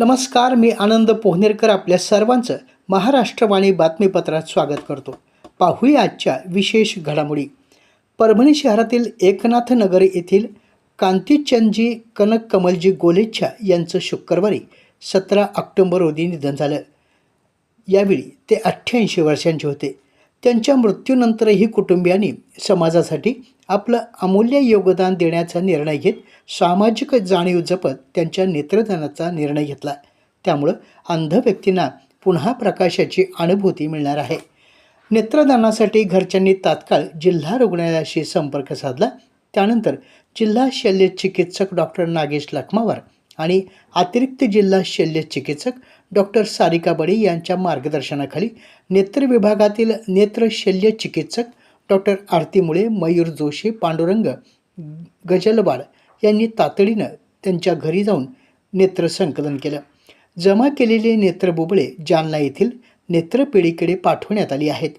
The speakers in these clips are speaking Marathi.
नमस्कार मी आनंद पोहनेरकर आपल्या सर्वांचं महाराष्ट्रवाणी बातमीपत्रात स्वागत करतो. पाहूया आजच्या विशेष घडामोडी. परभणी शहरातील एकनाथ नगर येथील कांतीचंदजी कनक कमलजी गोलेच्छा यांचं शुक्रवारी सतरा ऑक्टोबर रोजी निधन झालं. यावेळी ते अठ्ठ्याऐंशी वर्षांचे होते. त्यांच्या मृत्यूनंतरही कुटुंबियांनी समाजासाठी आपलं अमूल्य योगदान देण्याचा निर्णय घेत सामाजिक जाणीव जपत त्यांच्या नेत्रदानाचा निर्णय घेतला. त्यामुळं अंध व्यक्तींना पुन्हा प्रकाशाची अनुभूती मिळणार आहे. नेत्रदानासाठी घरच्यांनी तात्काळ जिल्हा रुग्णालयाशी संपर्क साधला. त्यानंतर जिल्हा शल्य चिकित्सक डॉक्टर नागेश लखमावर आणि अतिरिक्त जिल्हा शल्य चिकित्सक डॉक्टर सारिका बडे यांच्या मार्गदर्शनाखाली नेत्र विभागातील नेत्र शल्य चिकित्सक डॉक्टर आरती मुळे मयूर जोशी पांडुरंग गजलबाळ यांनी तातडीनं त्यांच्या घरी जाऊन नेत्र संकलन केलं. जमा केलेले नेत्रबुबळे जालना येथील नेत्रपिढीकडे पाठवण्यात आली आहेत.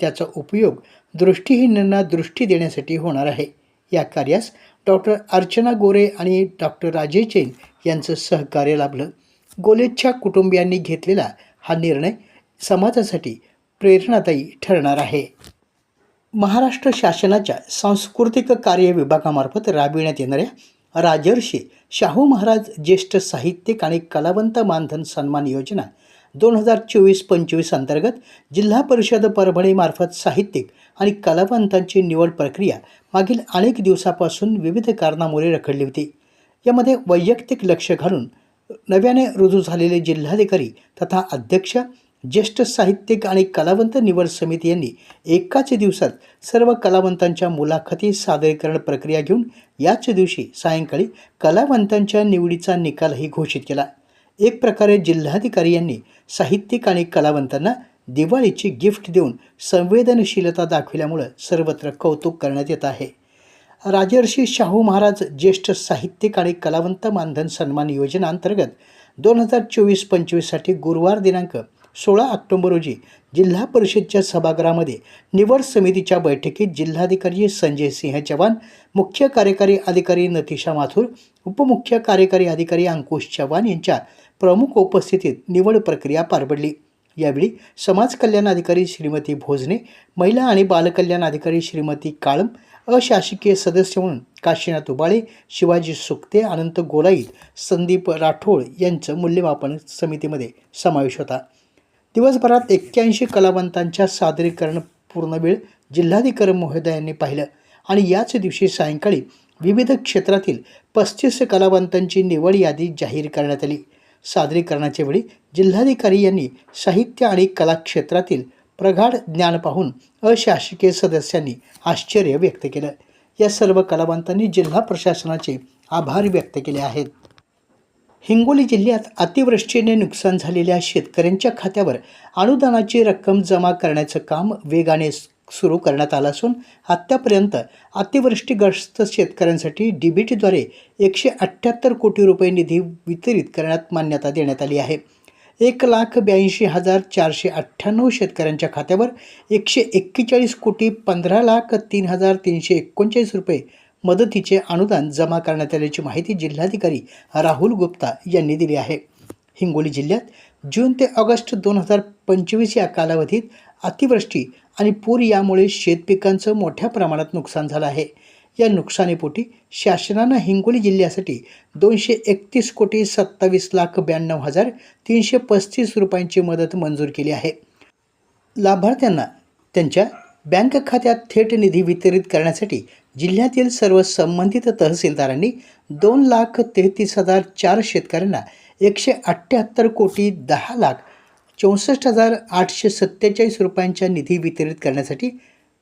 त्याचा उपयोग दृष्टीहीनांना दृष्टी देण्यासाठी होणार आहे. या कार्यास डॉक्टर अर्चना गोरे आणि डॉक्टर राजे जैन यांचं सहकार्य लाभलं. गोलेच्या कुटुंबियांनी घेतलेला हा निर्णय समाजासाठी प्रेरणादायी ठरणार आहे. महाराष्ट्र शासनाच्या सांस्कृतिक कार्य विभागामार्फत राबविण्यात येणाऱ्या राजर्षी शाहू महाराज ज्येष्ठ साहित्यिक आणि कलावंत मानधन सन्मान योजना दोन हजार चोवीस पंचवीस अंतर्गत जिल्हा परिषद परभणीमार्फत साहित्यिक आणि कलावंतांची निवड प्रक्रिया मागील अनेक दिवसापासून विविध कारणामुळे रखडली होती. यामध्ये वैयक्तिक लक्ष घालून नव्याने रुजू झालेले जिल्हाधिकारी तथा अध्यक्ष ज्येष्ठ साहित्यिक आणि कलावंत निवड समिती यांनी एकाच दिवसात सर्व कलावंतांच्या मुलाखती सादरीकरण प्रक्रिया घेऊन याच दिवशी सायंकाळी कलावंतांच्या निवडीचा निकालही घोषित केला. एक प्रकारे जिल्हाधिकारी यांनी साहित्यिक आणि कलावंतांना दिवाळीची गिफ्ट देऊन संवेदनशीलता दाखविल्यामुळं सर्वत्र कौतुक करण्यात येत आहे. राजर्षी शाहू महाराज ज्येष्ठ साहित्यिक आणि कलावंत मानधन सन्मान योजना अंतर्गत दोन हजार चोवीस पंचवीससाठी गुरुवार दिनांक सोळा ऑक्टोबर रोजी जिल्हा परिषदच्या सभागृहामध्ये निवड समितीच्या बैठकीत जिल्हाधिकारी संजय सिंह चव्हाण मुख्य कार्यकारी अधिकारी नतिशा माथुर उपमुख्य कार्यकारी अधिकारी अंकुश चव्हाण यांच्या प्रमुख उपस्थितीत निवड प्रक्रिया पार पडली यावेळी समाज कल्याण अधिकारी श्रीमती भोजने महिला आणि बालकल्याण अधिकारी श्रीमती काळम अशासकीय सदस्य म्हणून काशीनाथ उबाळे शिवाजी सुक्ते अनंत गोलाईत संदीप राठोड यांचं मूल्यमापन समितीमध्ये समावेश होता. दिवसभरात एक्क्याऐंशी कलावंतांच्या सादरीकरण पूर्ण वेळ जिल्हाधिकारी महोदयांनी पाहिलं. आणि याच दिवशी सायंकाळी विविध क्षेत्रातील पस्तीस कलावंतांची निवड यादी जाहीर करण्यात आली. सादरीकरणाच्या वेळी जिल्हाधिकारी यांनी साहित्य आणि कला क्षेत्रातील प्रगाढ ज्ञान पाहून अशासकीय सदस्यांनी आश्चर्य व्यक्त केलं. या सर्व कलावंतांनी जिल्हा प्रशासनाचे आभार व्यक्त केले आहेत. हिंगोली जिल्ह्यात अतिवृष्टीने नुकसान झालेल्या शेतकऱ्यांच्या खात्यावर अनुदानाची रक्कम जमा करण्याचं काम वेगाने सुरू करण्यात आलं असून आत्तापर्यंत अतिवृष्टीग्रस्त शेतकऱ्यांसाठी डी बी टीद्वारे एकशे अठ्ठ्याहत्तर कोटी रुपये निधी वितरित करण्यात मान्यता देण्यात आली आहे. एक लाख ब्याऐंशी हजार चारशे अठ्ठ्याण्णव शेतकऱ्यांच्या खात्यावर एकशे एक्केचाळीस कोटी पंधरा लाख तीन हजार तीनशे एकोणचाळीस रुपये मदतीचे अनुदान जमा करण्यात आल्याची माहिती जिल्हाधिकारी राहुल गुप्ता यांनी दिली आहे. हिंगोली जिल्ह्यात जून ते ऑगस्ट दोन हजार पंचवीस या कालावधीत अतिवृष्टी आणि पूर यामुळे शेतपिकांचं मोठ्या प्रमाणात नुकसान झालं आहे. या नुकसानीपोटी शासनानं हिंगोली जिल्ह्यासाठी दोनशे एकतीस कोटी सत्तावीस लाख ब्याण्णव हजार तीनशे पस्तीस रुपयांची मदत मंजूर केली आहे. लाभार्थ्यांना त्यांच्या बँक खात्यात थेट निधी वितरित करण्यासाठी जिल्ह्यातील सर्व संबंधित तहसीलदारांनी दोन लाख तेहतीस हजार चार शेतकऱ्यांना एकशे अठ्ठ्याहत्तर कोटी दहा लाख चौसष्ट हजार आठशे सत्तेचाळीस रुपयांच्या निधी वितरित करण्यासाठी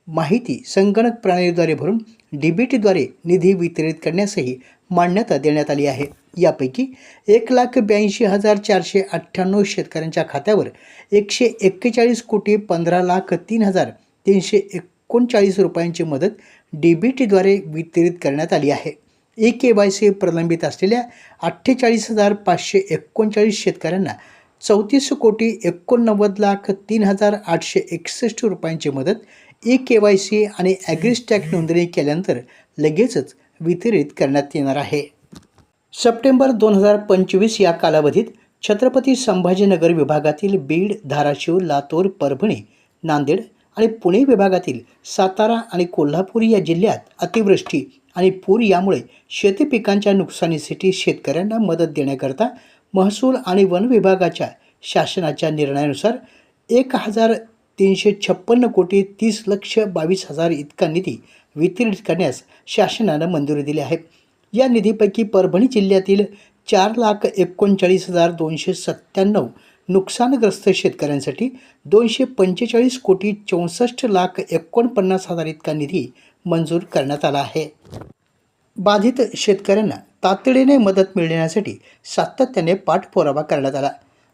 माहिती संगणक प्रणालीद्वारे भरून डीबीटीद्वारे निधी वितरित करण्यासही मान्यता देण्यात आली आहे. यापैकी एक लाख ब्याऐंशी हजार चारशे अठ्ठ्याण्णव शेतकऱ्यांच्या खात्यावर एकशे एक्केचाळीस कोटी पंधरा लाख तीन हजार तीनशे एकोणचाळीस रुपयांची मदत डी बी टीद्वारे वितरित करण्यात आली आहे. ए के वाय सी प्रलंबित असलेल्या अठ्ठेचाळीस हजार पाचशे एकोणचाळीस शेतकऱ्यांना चौतीस कोटी एकोणनव्वद लाख तीन हजार आठशे एकसष्ट रुपयांची मदत ई के वाय सी आणि ॲग्रिस्टॅक नोंदणी केल्यानंतर लगेचच वितरित करण्यात येणार आहे. सप्टेंबर दोन हजार पंचवीस या कालावधीत छत्रपती संभाजीनगर विभागातील बीड धाराशिव लातूर परभणी नांदेड आणि पुणे विभागातील सातारा आणि कोल्हापूर या जिल्ह्यात अतिवृष्टी आणि पूर यामुळे शेती पिकांच्या नुकसानीसाठी शेतकऱ्यांना मदत देण्याकरता महसूल आणि वन विभागाच्या शासनाच्या निर्णयानुसार एक हजार तीनशे छप्पन्न कोटी तीस लक्ष बावीस हजार इतका निधी वितरित करण्यास शासनानं मंजुरी दिली आहे. या निधीपैकी परभणी जिल्ह्यातील चार लाख एकोणचाळीस हजार दोनशे सत्त्याण्णव नुकसानग्रस्त शेतकऱ्यांसाठी दोनशे पंचेचाळीस कोटी चौसष्ट लाख एकोणपन्नास हजार इतका निधी मंजूर करण्यात आला आहे. बाधित शेतकऱ्यांना तातडीने मदत मिळण्यासाठी सातत्याने पाठपुरावा करण्यात आला.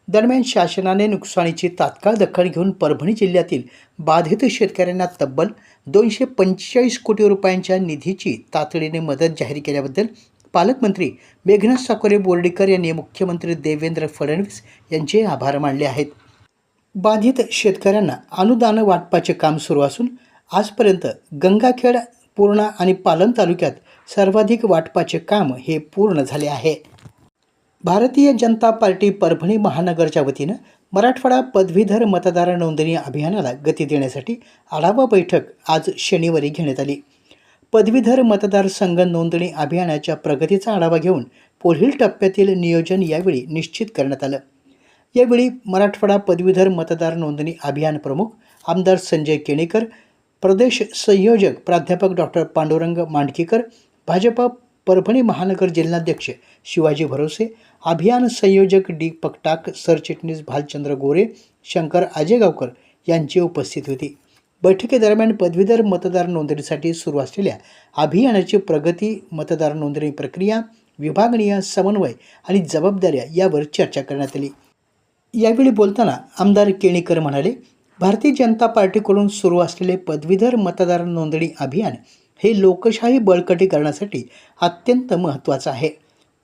दरम्यान शासनाने नुकसानीची तात्काळ दखल घेऊन परभणी जिल्ह्यातील बाधित शेतकऱ्यांना तब्बल दोनशे पंचेचाळीस कोटी रुपयांच्या निधीची तातडीने मदत जाहीर केल्याबद्दल पालकमंत्री मेघनाथ साकोरे बोर्डीकर यांनी मुख्यमंत्री देवेंद्र फडणवीस यांचे आभार मानले आहेत. बाधित शेतकऱ्यांना अनुदान वाटपाचे काम सुरू असून आजपर्यंत गंगाखेड पूर्णा आणि पालन तालुक्यात सर्वाधिक वाटपाचे काम हे पूर्ण झाले आहे. भारतीय जनता पार्टी परभणी महानगरच्या वतीनं मराठवाडा पदवीधर मतदार नोंदणी अभियानाला गती देण्यासाठी आढावा बैठक आज शनिवारी घेण्यात आली. पदवीधर मतदारसंघ नोंदणी अभियानाच्या प्रगतीचा आढावा घेऊन पुढील टप्प्यातील नियोजन यावेळी निश्चित करण्यात आलं. यावेळी मराठवाडा पदवीधर मतदार नोंदणी अभियान प्रमुख आमदार संजय केणेकर प्रदेश संयोजक प्राध्यापक डॉक्टर पांडुरंग मांडकीकर भाजपा परभणी महानगर जिल्हाध्यक्ष शिवाजी भरोसे अभियान संयोजक डी. पकटाक सरचिटणीस भालचंद्र गोरे शंकर आजेगावकर यांची उपस्थित होती. बैठकीदरम्यान पदवीधर मतदार नोंदणीसाठी सुरू असलेल्या अभियानाची प्रगती मतदार नोंदणी प्रक्रिया विभागणीय समन्वय आणि जबाबदाऱ्या यावर चर्चा करण्यात आली. यावेळी बोलताना आमदार केणीकर म्हणाले भारतीय जनता पार्टीकडून सुरू असलेले पदवीधर मतदार नोंदणी अभियान हे लोकशाही बळकटी करण्यासाठी अत्यंत महत्त्वाचं आहे.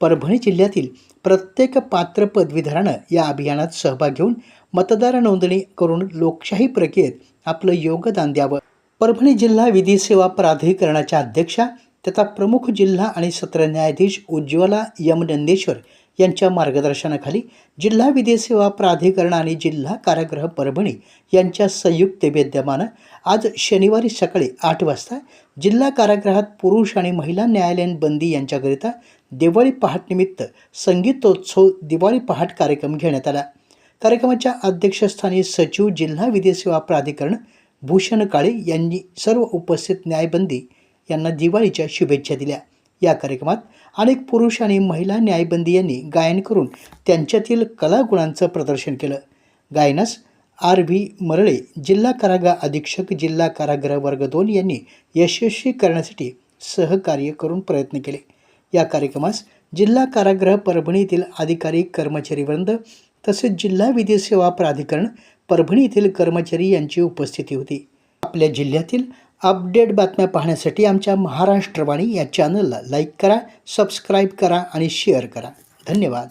परभणी जिल्ह्यातील प्रत्येक पात्र पदवीधरानं या अभियानात सहभाग घेऊन मतदार नोंदणी करून लोकशाही प्रक्रियेत आपलं योगदान द्यावं. परभणी जिल्हा विधी सेवा प्राधिकरणाच्या अध्यक्षा तथा प्रमुख जिल्हा आणि सत्र न्यायाधीश उज्ज्वला यम नंदेश्वर यांच्या मार्गदर्शनाखाली जिल्हा विधी सेवा प्राधिकरण आणि जिल्हा कारागृह परभणी यांच्या संयुक्त विद्यमानं आज शनिवारी सकाळी आठ वाजता जिल्हा कारागृहात पुरुष आणि महिला न्यायालयीन बंदी यांच्याकरिता दिवाळी पहाटनिमित्त संगीतोत्सव दिवाळी पहाट कार्यक्रम घेण्यात आला. कार्यक्रमाच्या अध्यक्षस्थानी सचिव जिल्हा विधी सेवा प्राधिकरण भूषण काळे यांनी सर्व उपस्थित न्यायबंदी यांना दिवाळीच्या शुभेच्छा दिल्या. या कार्यक्रमात अनेक पुरुष आणि महिला न्यायबंदी यांनी गायन करून त्यांच्यातील कलागुणांचं प्रदर्शन केलं. गायनास आर व्ही मरळे जिल्हा कारागृह अधीक्षक जिल्हा कारागृह वर्ग दोन यांनी यशस्वी करण्यासाठी सहकार्य करून प्रयत्न केले. या कार्यक्रमास जिल्हा कारागृह परभणीतील अधिकारी कर्मचारीवृंद तसेच जिल्हा विधी सेवा प्राधिकरण परभणी येथील कर्मचारी यांची उपस्थिती होती. आपल्या जिल्ह्यातील अपडेट बातम्या पाहण्यासाठी आमच्या महाराष्ट्रवाणी या चॅनलला लाईक करा सबस्क्राईब करा आणि शेअर करा. धन्यवाद.